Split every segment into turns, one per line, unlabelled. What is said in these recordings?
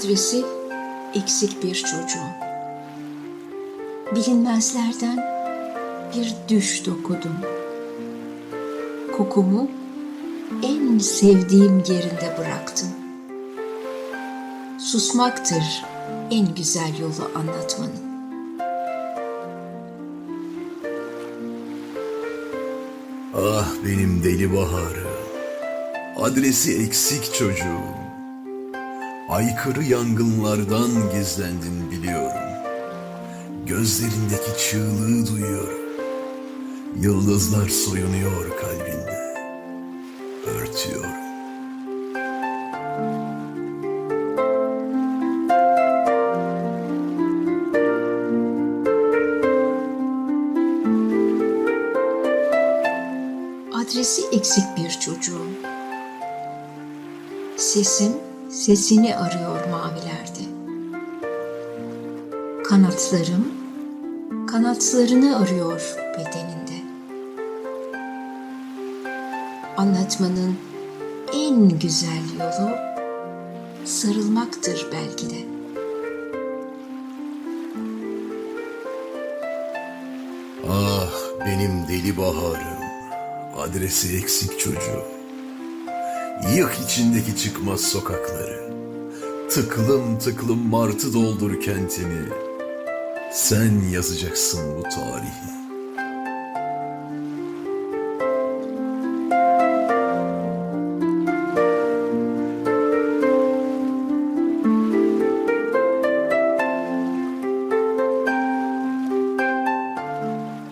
Adresi eksik bir çocuğum. Bilinmezlerden bir düş dokudum. Kokumu en sevdiğim yerinde bıraktım. Susmaktır en güzel yolu anlatmanın.
Ah benim deli baharım. Adresi eksik çocuğum. Aykırı yangınlardan gizlendin biliyorum. Gözlerindeki çığlığı duyuyorum. Yıldızlar soyunuyor kalbinde. Örtüyorum.
Adresi eksik bir çocuğum. Sesim sesini arıyor mavilerde. Kanatlarım kanatlarını arıyor bedeninde. Anlatmanın en güzel yolu sarılmaktır belki de.
Ah benim deli baharım. Adresi eksik çocuğum. Yık içindeki çıkmaz sokakları. Tıklım tıklım martı doldur kentini. Sen yazacaksın bu tarihi.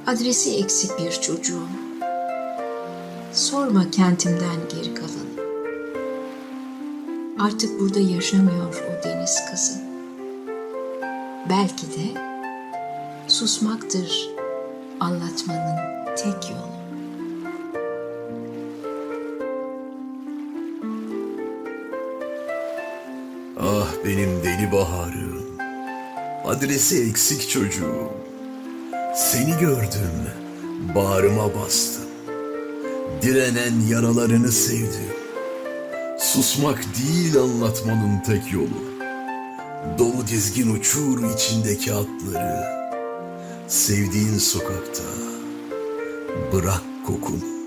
Adresi eksik bir çocuğum. Sorma kentimden geri kalanı. Artık burada yaşamıyor o deniz kızı. Belki de susmaktır anlatmanın tek yolu.
Ah benim deli baharım. Adresi eksik çocuğum. Seni gördüm, bağrıma bastım. Direnen yaralarını sevdim. Susmak değil anlatmanın tek yolu. Dolu dizgin uçur içindeki atları. Sevdiğin sokakta bırak kokunu.